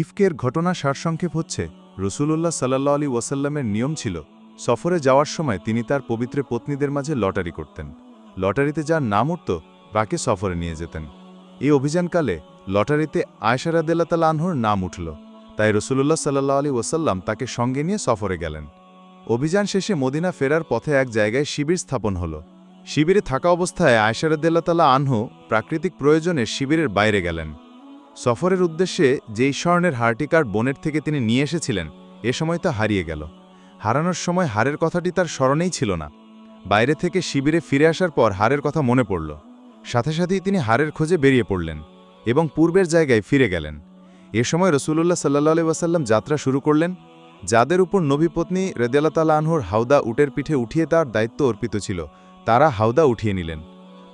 ইফকের ঘটনা সারসংক্ষেপ হচ্ছে, রসুলুল্লাহ সাল্লাহ আলী ওয়াসাল্লামের নিয়ম ছিল, সফরে যাওয়ার সময় তিনি তার পবিত্র পত্নীদের মাঝে লটারি করতেন। লটারিতে যার নাম উঠত, তাকে সফরে নিয়ে যেতেন। এই অভিযানকালে লটারিতে আয়সারাদিল্লা আনহুর নাম উঠল, তাই রসুলুল্লাহ সাল্লাহ আলী ওয়াসাল্লাম তাকে সঙ্গে নিয়ে সফরে গেলেন। অভিযান শেষে মদিনা ফেরার পথে এক জায়গায় শিবির স্থাপন হল। শিবিরে থাকা অবস্থায় আয়সারদ্দাল্লা আনহু প্রাকৃতিক প্রয়োজনে শিবিরের বাইরে গেলেন। সফরের উদ্দেশ্যে যেই স্বর্ণের হার্টিকার বনের থেকে তিনি নিয়ে এসেছিলেন, এ সময় তা হারিয়ে গেল। হারানোর সময় হারের কথাটি তার স্মরণেই ছিল না। বাইরে থেকে শিবিরে ফিরে আসার পর হারের কথা মনে পড়ল। সাথে সাথেই তিনি হারের খোঁজে বেরিয়ে পড়লেন এবং পূর্বের জায়গায় ফিরে গেলেন। এ সময় রসুল্লাহ সাল্লাহ আলি ওয়াসাল্লাম যাত্রা শুরু করলেন। যাদের উপর নবীপত্নী রেদিয়াল্লাতালা আনহুর হাউদা উটের পিঠে উঠিয়ে তার দায়িত্ব অর্পিত ছিল, তারা হাউদা উঠিয়ে নিলেন।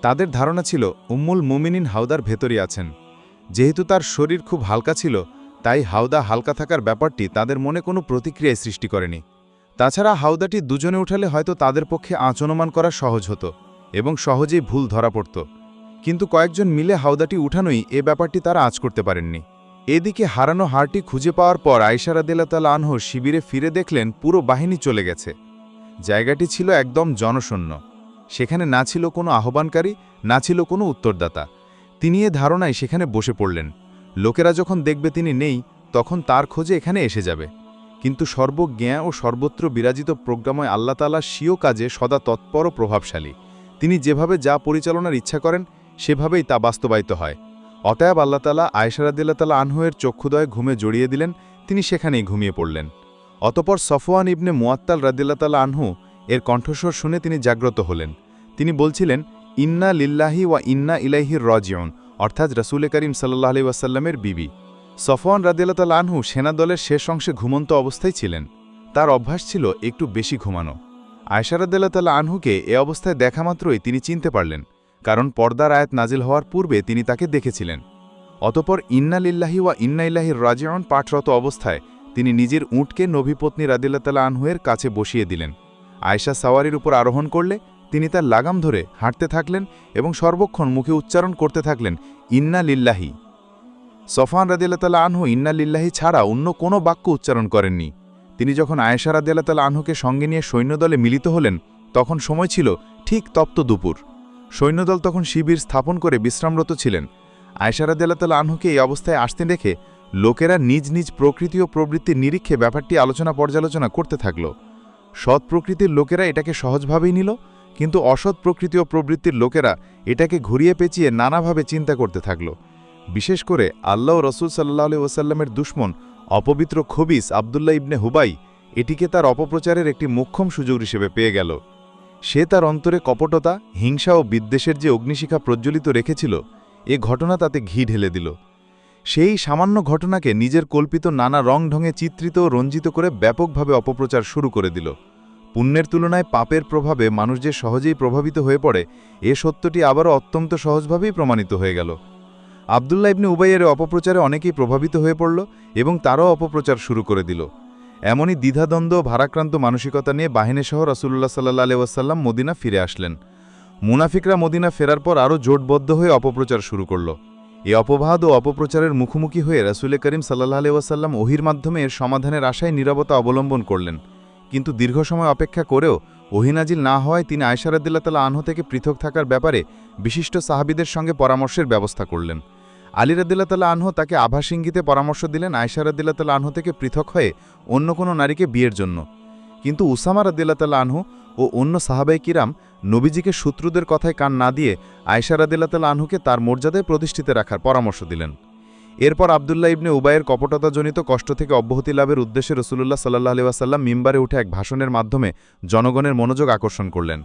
তাদের ধারণা ছিল, উম্মুল মুমিনিন হাউদার ভেতরই আছেন। যেহেতু তার শরীর খুব হালকা ছিল, তাই হাওদা হালকা থাকার ব্যাপারটি তাদের মনে কোনো প্রতিক্রিয়ায় সৃষ্টি করেনি। তাছাড়া হাওদাটি দুজনে উঠালে হয়তো তাদের পক্ষে আচনমান করা সহজ হতো এবং সহজেই ভুল ধরা পড়ত। কিন্তু কয়েকজন মিলে হাওদাটি উঠানোই এ ব্যাপারটি তারা আজ করতে পারেননি। এদিকে হারানো হারটি খুঁজে পাওয়ার পর আইসারাদিল্লাতাল আনহ শিবিরে ফিরে দেখলেন পুরো বাহিনী চলে গেছে। জায়গাটি ছিল একদম জনশূন্য। সেখানে না ছিল কোনো আহ্বানকারী, না ছিল কোনো উত্তরদাতা। তিনি এ ধারণায় সেখানে বসে পড়লেন। লোকেরা যখন দেখবে তিনি নেই, তখন তার খোঁজে এখানে এসে যাবে। কিন্তু সর্বজ্ঞা ও সর্বত্র বিরাজিত প্রোগ্রাময় আল্লাতালা স্বীয় কাজে সদা তৎপর ও প্রভাবশালী। তিনি যেভাবে যা পরিচালনার ইচ্ছা করেন, সেভাবেই তা বাস্তবায়িত হয়। অতএব আল্লাতালা আয়সারাদিল্লাতালা আনহুয়ের চক্ষুদয় ঘুমে জড়িয়ে দিলেন, তিনি সেখানেই ঘুমিয়ে পড়লেন। অতপর সফওয়ান ইবনে মুয়াত্তাল রাদিল্লাতালা আনহু এর কণ্ঠস্বর শুনে তিনি জাগ্রত হলেন। তিনি বলছিলেন ইন্না লিল্লাহি ওয়া ইন্না ইলাইহির রজিয়ন অর্থাৎ রসুল করিম সাল্লাহ আলি ওয়াসাল্লামের বিবি। সফওয়ান রাদিল্লাতাল আনহু সেনাদলের শেষ অংশে ঘুমন্ত অবস্থায় ছিলেন। তার অভ্যাস ছিল একটু বেশি ঘুমানো। আয়সারাদ্দাল্লাতাল্লাহ আনহুকে এ অবস্থায় দেখা মাত্রই তিনি চিনতে পারলেন, কারণ পর্দার আয়াত নাজিল হওয়ার পূর্বে তিনি তাকে দেখেছিলেন। অতপর ইন্না লিল্লাহি ওয়া ইন্না ইল্লাহির রাজিয়ন পাঠরত অবস্থায় তিনি নিজের উঁটকে নভিপত্নী রাদিল্লাতাল্লাহ আনহুয়ের কাছে বসিয়ে দিলেন। আয়সা সাওয়ারির উপর আরোহণ করলে তিনি তার লাগাম ধরে হাঁটতে থাকলেন এবং সর্বক্ষণ মুখে উচ্চারণ করতে থাকলেন, ইন্না লিল্লাহি। সফান রাদিল্লাতাল্লা আনহু ইন্না লিল্লাহি ছাড়া অন্য কোনো বাক্য উচ্চারণ করেননি। তিনি যখন আয়েশা রাদিল্লাতাল্লা আনহুকে সঙ্গে নিয়ে সৈন্যদলে মিলিত হলেন, তখন সময় ছিল ঠিক তপ্ত দুপুর। সৈন্যদল তখন শিবির স্থাপন করে বিশ্রামরত ছিলেন। আয়েশা রাদিল্লাতাল্লা আনহুকে এই অবস্থায় আসতে দেখে লোকেরা নিজ নিজ প্রকৃতি ও প্রবৃত্তির নিরীক্ষে ব্যাপারটি আলোচনা পর্যালোচনা করতে থাকল। সৎ প্রকৃতির লোকেরা এটাকে সহজভাবেই নিল কিন্তু অসৎ প্রকৃতি ও প্রবৃত্তির লোকেরা এটাকে ঘুরিয়ে পেঁচিয়ে নানাভাবে চিন্তা করতে থাকল। বিশেষ করে আল্লাহ রসুল সাল্লাহ ওসাল্লামের দুশ্মন অপবিত্র খবিস আবদুল্লাহ ইবনে হুবাই এটিকে তার অপপ্রচারের একটি মোক্ষম সুযোগ হিসেবে পেয়ে গেল। সে তার অন্তরে কপটতা, হিংসা ও বিদ্বেষের যে অগ্নিশিখা প্রজ্বলিত রেখেছিল, এ ঘটনা তাতে ঘি ঢেলে দিল। সেই সামান্য ঘটনাকে নিজের কল্পিত নানা রং ঢঙে চিত্রিত ও রঞ্জিত করে ব্যাপকভাবে অপপ্রচার শুরু করে দিল। পুণ্যের তুলনায় পাপের প্রভাবে মানুষ যে সহজেই প্রভাবিত হয়ে পড়ে, এ সত্যটি আবারও অত্যন্ত সহজভাবেই প্রমাণিত হয়ে গেল। আবদুল্লাহ ইবনে উবাইয়ের অপপ্রচারে অনেকেই প্রভাবিত হয়ে পড়ল এবং তারও অপপ্রচার শুরু করে দিল। এমনই দ্বিধাদ্বন্দ্ব ভারাক্রান্ত মানসিকতা নিয়ে বাহিনীসহ রসুল্লাহ সাল্লাহ আলিয়াসাল্লাম মদিনা ফিরে আসলেন। মুনাফিকরা মদিনা ফেরার পর আরও জোটবদ্ধ হয়ে অপপ্রচার শুরু করল। এ অপবাদ ও অপপ্রচারের মুখোমুখি হয়ে রসুল করিম সাল্লাহ আলিয়াসাল্লাম ওহির মাধ্যমে এর সমাধানের আশায় নিরবতা অবলম্বন করলেন। কিন্তু দীর্ঘ সময় অপেক্ষা করেও ওহিনাজিল না হওয়ায় তিনি আয়সারাদ্দিল্লা তালা আনহ থেকে পৃথক থাকার ব্যাপারে বিশিষ্ট সাহাবিদের সঙ্গে পরামর্শের ব্যবস্থা করলেন। আলী রাদ্দিল্লা তালা আনহ তাকে আভাস ইঙ্গিতে পরামর্শ দিলেন আয়সারাদ্দিল্লা তালা আনহ থেকে পৃথক হয়ে অন্য কোনো নারীকে বিয়ের জন্য। কিন্তু উসামা রাদ্দিল্লা তালা আনহু ও অন্য সাহাবাই কিরাম নবীজিকে শত্রুদের কথায় কান না দিয়ে আয়সারাদ্দিল্লা তালা আনহুকে তার মর্যাদায় প্রতিষ্ঠিত রাখার পরামর্শ দিলেন। এরপর আবদুল্লাহ ইবনে উবায়ের কপটতাজনিত কষ্ট থেকে অব্যাহতি লাভের উদ্দেশ্যে রসুল্লাহ সাল্লাহ আলিয়াসাল্লাম মিম্বারে উঠে এক ভাষণের মাধ্যমে জনগণের মনোযোগ আকর্ষণ করলেন।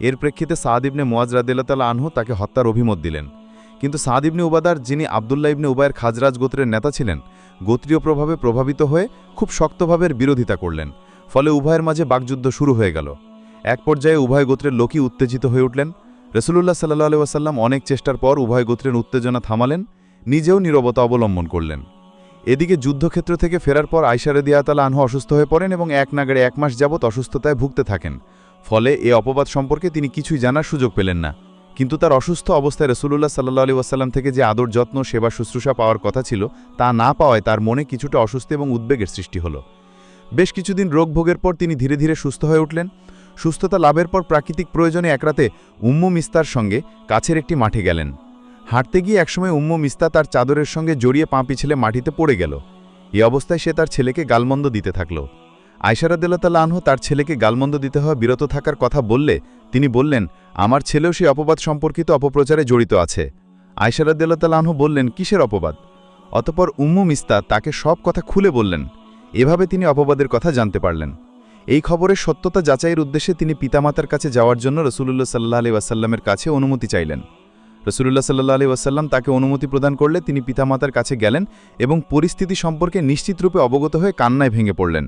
এর প্রেক্ষিতে সাদ ইবনে মোয়াজ রাদিল্লাতাল আনহু তাকে হত্যার অভিমত দিলেন। কিন্তু সাদ ইবনে উবাদার, যিনি আবদুল্লাহ ইবনে উবায়ের খাজরাজ গোত্রের নেতা ছিলেন, গোত্রীয় প্রভাবে প্রভাবিত হয়ে খুব শক্তভাবে বিরোধিতা করলেন। ফলে উভয়ের মাঝে বাকযুদ্ধ শুরু হয়ে গেল। এক পর্যায়ে উভয় গোত্রের লোকই উত্তেজিত হয়ে উঠলেন। রসুল্লাহ সাল্লাহ আলিয়াসাল্লাম অনেক চেষ্টার পর উভয় গোত্রের উত্তেজনা থামালেন। নিজেও নীরবতা অবলম্বন করলেন। এদিকে যুদ্ধক্ষেত্র থেকে ফেরার পর আইসারে দিয়াতালা আনহু অসুস্থ হয়ে পড়েন এবং এক নাগারে এক মাস যাবৎ অসুস্থতায় ভুগতে থাকেন। ফলে এ অপবাদ সম্পর্কে তিনি কিছুই জানার সুযোগ পেলেন না। কিন্তু তার অসুস্থ অবস্থায় রসুল্লাহ সাল্লাহ আলী ওয়াসাল্লাম থেকে যে আদর যত্ন, সেবা, শুশ্রূষা পাওয়ার কথা ছিল, তা না পাওয়ায় তার মনে কিছুটা অসুস্থ এবং উদ্বেগের সৃষ্টি হলো। বেশ কিছুদিন রোগ ভোগের পর তিনি ধীরে ধীরে সুস্থ হয়ে উঠলেন। সুস্থতা লাভের পর প্রাকৃতিক প্রয়োজনে একরাতে উম্মু মিস্তার সঙ্গে কাছের একটি মাঠে গেলেন। হাঁটতে গিয়ে একসময় উম্মু মিস্তা তার চাদরের সঙ্গে জড়িয়ে পা পিছলে মাটিতে পড়ে গেল। এই অবস্থায় সে তার ছেলেকে গালমন্দ দিতে থাকল। আয়সারাদ্দাল্লা আনহু তার ছেলেকে গালমন্দ দিতে হওয়া বিরত থাকার কথা বললে তিনি বললেন, আমার ছেলেও সেই অপবাদ সম্পর্কিত অপপ্রচারে জড়িত আছে। আয়সারাদ্দাল্লা আনহু বললেন, কিসের অপবাদ? অতপর উম্মু মিস্তা তাকে সব কথা খুলে বললেন। এভাবে তিনি অপবাদের কথা জানতে পারলেন। এই খবরের সত্যতা যাচাইয়ের উদ্দেশ্যে তিনি পিতামাতার কাছে যাওয়ার জন্য রসুলুল্লাহ সাল্লাহ আলি ওয়াসাল্লামের কাছে অনুমতি চাইলেন। রসুলুল্লাহ সাল্লাহ আলি ওয়াসাল্লাম তাকে অনুমতি প্রদান করলে তিনি পিতামাতার কাছে গেলেন এবং পরিস্থিতি সম্পর্কে নিশ্চিতরূপে অবগত হয়ে কান্নায় ভেঙে পড়লেন।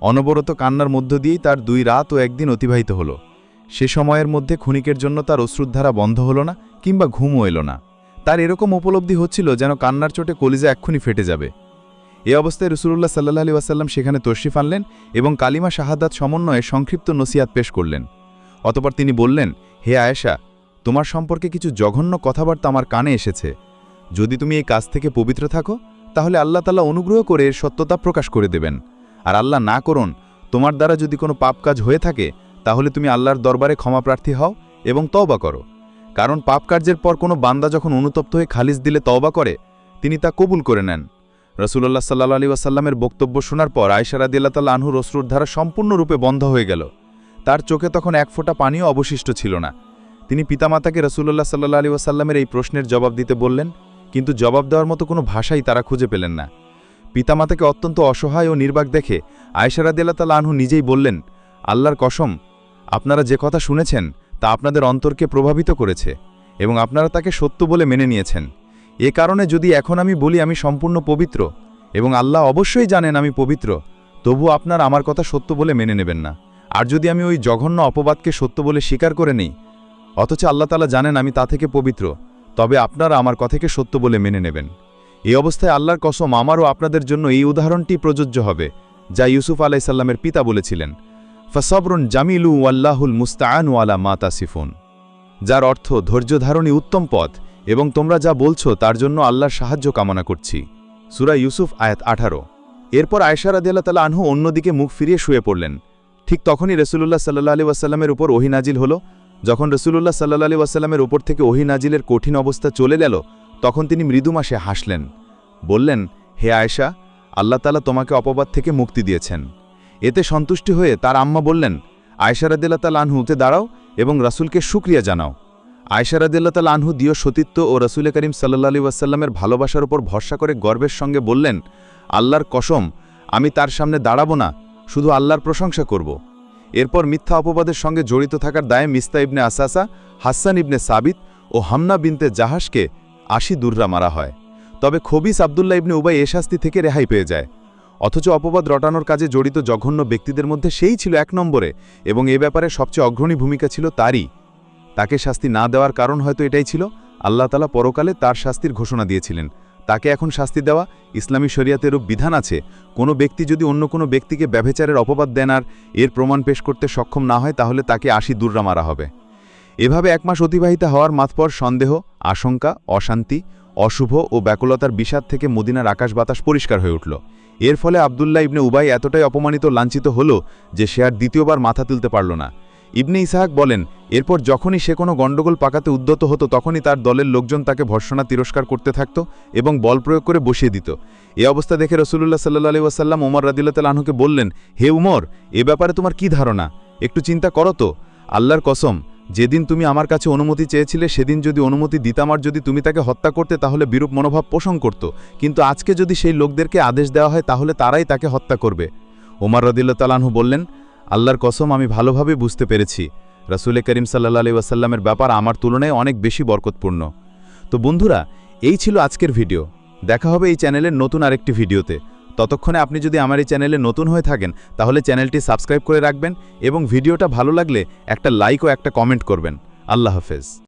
অনবরত কান্নার মধ্য দিয়েই তার দুই রাত ও একদিন অতিবাহিত হল। সে সময়ের মধ্যে ক্ষণিকের জন্য তার অশ্রুধারা বন্ধ হল না কিংবা ঘুমও এলো না। তার এরকম উপলব্ধি হচ্ছিল যেন কান্নার চোটে কলিজা এক্ষুনি ফেটে যাবে। এ অবস্থায় রসুল্লাহ সাল্লাহ আলী ওয়াসাল্লাম সেখানে তশরিফ আনলেন এবং কালিমা শাহাদাত সমন্বয়ে সংক্ষিপ্ত নসিয়াত পেশ করলেন। অতপর তিনি বললেন, হে আয়েশা তোমার সম্পর্কে কিছু জঘন্য কথাবার্তা আমার কানে এসেছে। যদি তুমি এই কাজ থেকে পবিত্র থাকো, তাহলে আল্লাহ তালা অনুগ্রহ করে সত্যতা প্রকাশ করে দেবেন। আর আল্লাহ না করুন, তোমার দ্বারা যদি কোনো পাপ কাজ হয়ে থাকে, তাহলে তুমি আল্লাহর দরবারে ক্ষমাপ্রার্থী হও এবং তওবা করো। কারণ পাপ কার্যের পর কোনো বান্দা যখন অনুতপ্ত হয়ে খালিজ দিলে তওবা করে, তিনি তা কবুল করে নেন। রসুল্লাহ সাল্লা আলী ওয়াসাল্লামের বক্তব্য শোনার পর আয়সারাদিল্লা আনহুর অশ্রুর ধারা সম্পূর্ণরূপে বন্ধ হয়ে গেল। তার চোখে তখন এক ফোঁটা পানিও অবশিষ্ট ছিল না। তিনি পিতামাতাকে রসুল্লাহ সাল্লা আলী ওয়াসাল্লামের এই প্রশ্নের জবাব দিতে বললেন, কিন্তু জবাব দেওয়ার মতো কোনো ভাষাই তারা খুঁজে পেলেন না। পিতামাতাকে অত্যন্ত অসহায় ও নির্বাক দেখে আয়সারাদিল্লা তাল্লা আনহু নিজেই বললেন, আল্লাহর কসম, আপনারা যে কথা শুনেছেন তা আপনাদের অন্তরকে প্রভাবিত করেছে এবং আপনারা তাকে সত্য বলে মেনে নিয়েছেন। এ কারণে যদি এখন আমি বলি আমি সম্পূর্ণ পবিত্র এবং আল্লাহ অবশ্যই জানেন আমি পবিত্র তবু আপনার আমার কথা সত্য বলে মেনে নেবেন না। আর যদি আমি ওই জঘন্য অপবাদকে সত্য বলে স্বীকার করে নেই অথচ আল্লাহ তালা জানেন আমি তা থেকে পবিত্র। তবে আপনারা আমার কথাকে সত্য বলে মেনে নেবেন। এই অবস্থায় আল্লাহর কসম আমারও আপনাদের জন্য এই উদাহরণটি প্রযোজ্য হবে, যা ইউসুফ আলাইসাল্লামের পিতা বলেছিলেন। ফসবরুন জামিলু আল্লাহুল মুস্তাআন ওয়ালা মাতা সিফুন যার অর্থ ধৈর্য ধৈর্যধারণী উত্তম পথ, এবং তোমরা যা বলছো তার জন্য আল্লাহর সাহায্য কামনা করছি। সুরা ইউসুফ আয়াত আঠারো। এরপর আয়সার আদিয়াল্লাহ তালা আনহু অন্যদিকে মুখ ফিরিয়ে শুয়ে পড়লেন। ঠিক তখনই রসুল্লাহ সাল্লাহ আলী ওয়াসাল্লামের উপর ওহি নাজিল হল। যখন রসুল্লাহ সাল্লাহ আলী ওয়াসাল্লামের উপর থেকে ওহি নাজিলের কঠিন অবস্থা চলে গেল, তখন তিনি মৃদুমাসে হাসলেন। বললেন, হে আয়েশা, আল্লাহ তালা তোমাকে অপবাদ থেকে মুক্তি দিয়েছেন। এতে সন্তুষ্টি হয়ে তার আম্মা বললেন আয়সারাদিল্লা তাল আনহুতে দাঁড়াও এবং রাসুলকে সুক্রিয়া জানাও। আয়সারাদিল্লা তাল আনহু দিয় সতীত্ব ও রসুল করিম সাল্লা আলী ওয়াসাল্লামের ভালোবাসার ওপর ভরসা করে গর্বের সঙ্গে বললেন, আল্লাহর কসম, আমি তার সামনে দাঁড়াবো না, শুধু আল্লাহর প্রশংসা করব। এরপর মিথ্যা অপবাদের সঙ্গে জড়িত থাকার দায়ে মিস্তা ইবনে আসাসা, হাসান ইবনে সাবিত ও হামনা বিনতে জাহাজকে আশি দুর্রা মারা হয়। তবে খবিস আবদুল্লাহ ইবনে উবাই এ শাস্তি থেকে রেহাই পেয়ে যায়। অথচ অপবাদ রটানোর কাজে জড়িত জঘন্য ব্যক্তিদের মধ্যে সেই ছিল এক নম্বরে এবং এ ব্যাপারে সবচেয়ে অগ্রণী ভূমিকা ছিল তারই। তাকে শাস্তি না দেওয়ার কারণ হয়তো এটাই ছিল, আল্লাহ তালা পরকালে তার শাস্তির ঘোষণা দিয়েছিলেন। তাকে এখন শাস্তি দেওয়া ইসলামী শরিয়াতেরও বিধান আছে। কোনো ব্যক্তি যদি অন্য কোনো ব্যক্তিকে ব্যভেচারের অপবাদ দেন আর এর প্রমাণ পেশ করতে সক্ষম না হয়, তাহলে তাকে আশি দূররা মারা হবে। এভাবে এক মাস অতিবাহিত হওয়ার মাতপর সন্দেহ, আশঙ্কা, অশান্তি, অশুভ ও ব্যাকুলতার বিষাদ থেকে মদিনার আকাশ বাতাস পরিষ্কার হয়ে উঠল। এর ফলে আবদুল্লাহ ইবনে উবাই এতটাই অপমানিত, লাঞ্ছিত হল যে সে আর দ্বিতীয়বার মাথা তুলতে পারল না। ইবনে ইসাহাক বলেন, এরপর যখনই সে কোনো গণ্ডগোল পাকাতে উদ্যত হতো, তখনই তার দলের লোকজন তাকে ভর্ষণা তিরস্কার করতে থাকত এবং বল প্রয়োগ করে বসিয়ে দিত। এ অবস্থা দেখে রসুল্লাহ সাল্লা আলি ওয়াসাল্লাম ওমর রাদিল্লাহ আনহুকে বললেন, হে উমর, এ ব্যাপারে তোমার কি ধারণা? একটু চিন্তা করো তো। আল্লাহর কসম, যেদিন তুমি আমার কাছে অনুমতি চেয়েছিলে, সেদিন যদি অনুমতি দিতাম আর যদি তুমি তাকে হত্যা করতে, তাহলে বিরূপ মনোভাব পোষণ করত। কিন্তু আজকে যদি সেই লোকদেরকে আদেশ দেওয়া হয়, তাহলে তারাই তাকে হত্যা করবে। ওমর রদিল্লা তালানহু বললেন আল্লাহর কসম, আমি ভালোভাবে বুঝতে পেরেছি। রাসুলে করিম সাল্লা আলি ওয়াসাল্লামের ব্যাপার আমার তুলনায় অনেক বেশি বরকতপূর্ণ। তো বন্ধুরা, এই ছিল আজকের ভিডিও। দেখা হবে এই চ্যানেলের নতুন আরেকটি ভিডিওতে। ততক্ষণে আপনি যদি আমার এই চ্যানেলে নতুন হয়ে থাকেন, তাহলে চ্যানেলটি সাবস্ক্রাইব করে রাখবেন এবং ভিডিওটা ভালো লাগলে একটা লাইক ও একটা কমেন্ট করবেন। আল্লাহ হাফেজ।